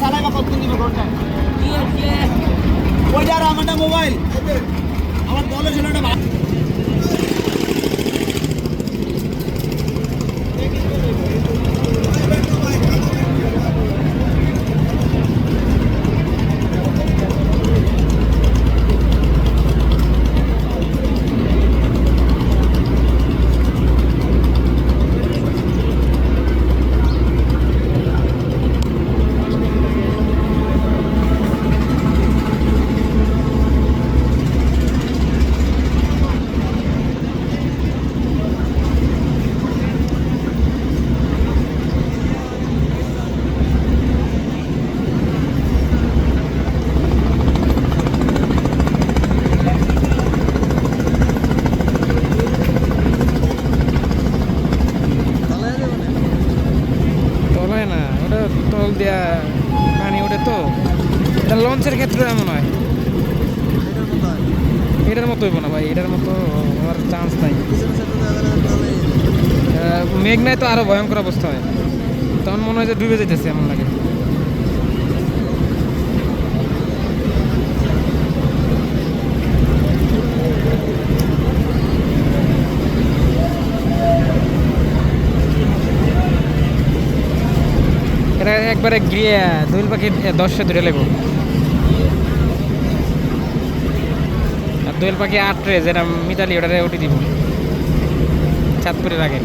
চালাইবা কত দিব ঘণ্টা ওইটা আর আমারটা মোবাইল আমার দলে ছিল একটা না, ওটা তল দেয়া পানি ওঠে তো। এটা লঞ্চের ক্ষেত্রে এমন হয়। এটার মতো হইব না ভাই, এটার মতো হওয়ার চান্স নাই। মেঘ নাই তো আরও ভয়ঙ্কর অবস্থা হয়। তখন মনে হয় যে ডুবে যেতেছে এমন লাগে। এটা একবারে গিয়ে দুইল পাখি দশে ধরে লেগো। আর পাখি আটরে যেটা মিতালি, ওটারে উঠে দিব। চাঁদপুরের আগে।